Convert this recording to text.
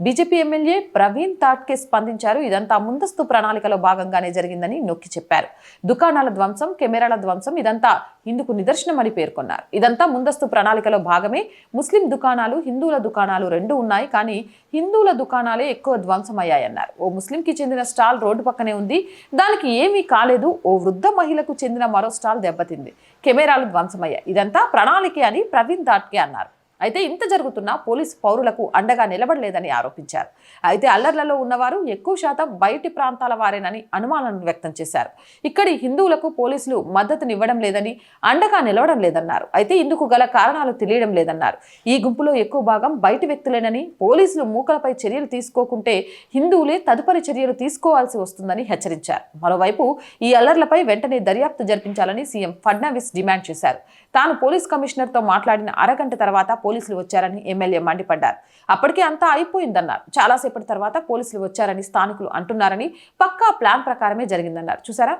BJP MLA Praveen తాట్కే స్పందించారు. ఇదంతా ముందస్తు ప్రణాళికలో భాగంగానే జరిగిందని నొక్కి చెప్పారు. దుకాణాల ధ్వంసం కెమెరాల ధ్వంసం ఇదంతా ఇందుకు నిదర్శనమని పేర్కొన్నారు. ఇదంతా ముందస్తు ప్రణాళికలో భాగమే. ముస్లిం దుకాణాలు హిందువుల దుకాణాలు రెండు ఉన్నాయి కానీ హిందువుల దుకాణాలే ఎక్కువ ధ్వంసమయ్యాయన్నారు. ఓ ముస్లింకి చెందిన స్టాల్ రోడ్డు పక్కనే ఉంది. దానికి ఏమీ కాలేదు. ఓ వృద్ధ మహిళకు చెందిన మరో స్టాల్ దెబ్బతింది. కెమెరాలు ధ్వంసమయ్యాయి. ఇదంతా ప్రణాళికే అని ప్రవీణ్ తాట్కే అన్నారు. అయితే ఇంత జరుగుతున్నా పోలీసు పౌరులకు అండగా నిలబడలేదని ఆరోపించారు. అయితే అల్లర్లలో ఉన్నవారు ఎక్కువ శాతం బయటి ప్రాంతాల వారేనని అనుమానాలను వ్యక్తం చేశారు. ఇక్కడి హిందువులకు పోలీసులు మద్దతునివ్వడం లేదని అండగా నిలవడం లేదన్నారు. అయితే ఇందుకు గల కారణాలు తెలియడం లేదన్నారు. ఈ గుంపులో ఎక్కువ భాగం బయటి వ్యక్తులేనని పోలీసులు మూకలపై చర్యలు తీసుకోకుంటే హిందువులే తదుపరి చర్యలు తీసుకోవాల్సి వస్తుందని హెచ్చరించారు. మరోవైపు ఈ అల్లర్లపై వెంటనే దర్యాప్తు జరిపించాలని సీఎం ఫడ్నవీస్ డిమాండ్ చేశారు. తాను పోలీస్ కమిషనర్తో మాట్లాడిన అరగంట తర్వాత పోలీసులు వచ్చారని ఎమ్మెల్యే మండిపడ్డారు. అప్పటికే అంతా అయిపోయిందన్నారు. చాలాసేపటి తర్వాత పోలీసులు వచ్చారని స్థానికులు అంటున్నారని పక్కా ప్లాన్ ప్రకారమే జరిగిందన్నారు. చూసారా